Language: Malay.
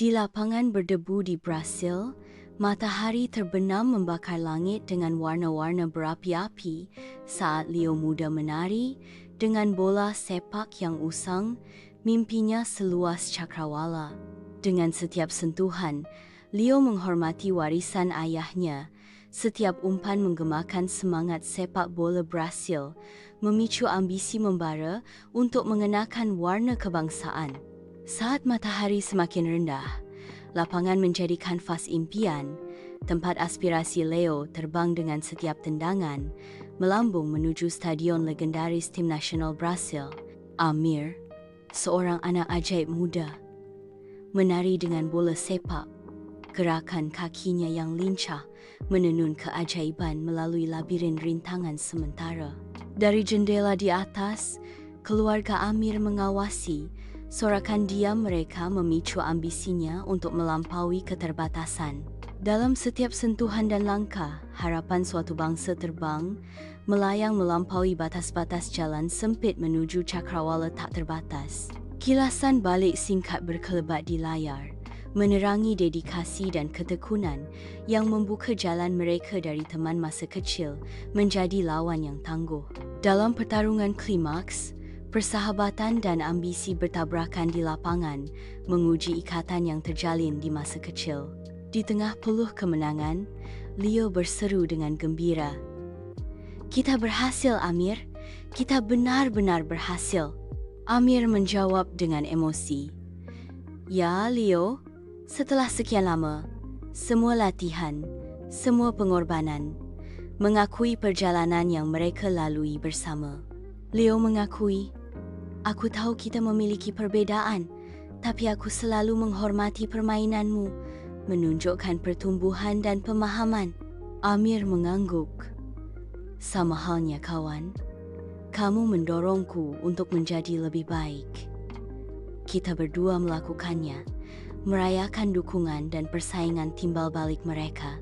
Di lapangan berdebu di Brasil, matahari terbenam membakar langit dengan warna-warna berapi-api saat Leo muda menari dengan bola sepak yang usang, mimpinya seluas cakrawala. Dengan setiap sentuhan, Leo menghormati warisan ayahnya. Setiap umpan menggemakan semangat sepak bola Brasil, memicu ambisi membara untuk mengenakan warna kebangsaan. Saat matahari semakin rendah, lapangan menjadi kanvas impian, tempat aspirasi Leo terbang dengan setiap tendangan, melambung menuju stadion legendaris tim nasional Brasil. Amir, seorang anak ajaib muda, menari dengan bola sepak, gerakan kakinya yang lincah menenun keajaiban melalui labirin rintangan sementara. Dari jendela di atas, keluarga Amir mengawasi Sorakan diam mereka memicu ambisinya untuk melampaui keterbatasan. Dalam setiap sentuhan dan langkah, harapan suatu bangsa terbang, melayang melampaui batas-batas jalan sempit menuju cakrawala tak terbatas. Kilasan balik singkat berkelebat di layar, menerangi dedikasi dan ketekunan yang membuka jalan mereka dari teman masa kecil menjadi lawan yang tangguh. Dalam pertarungan klimaks, Persahabatan dan ambisi bertabrakan di lapangan menguji ikatan yang terjalin di masa kecil. Di tengah peluh kemenangan, Leo berseru dengan gembira. Kita berhasil, Amir. Kita benar-benar berhasil. Amir menjawab dengan emosi. Ya, Leo. Setelah sekian lama, semua latihan, semua pengorbanan, mengakui perjalanan yang mereka lalui bersama. Leo mengakui Aku tahu kita memiliki perbedaan, tapi aku selalu menghormati permainanmu, menunjukkan pertumbuhan dan pemahaman. Amir mengangguk. Sama halnya kawan, kamu mendorongku untuk menjadi lebih baik. Kita berdua melakukannya, merayakan dukungan dan persaingan timbal balik mereka.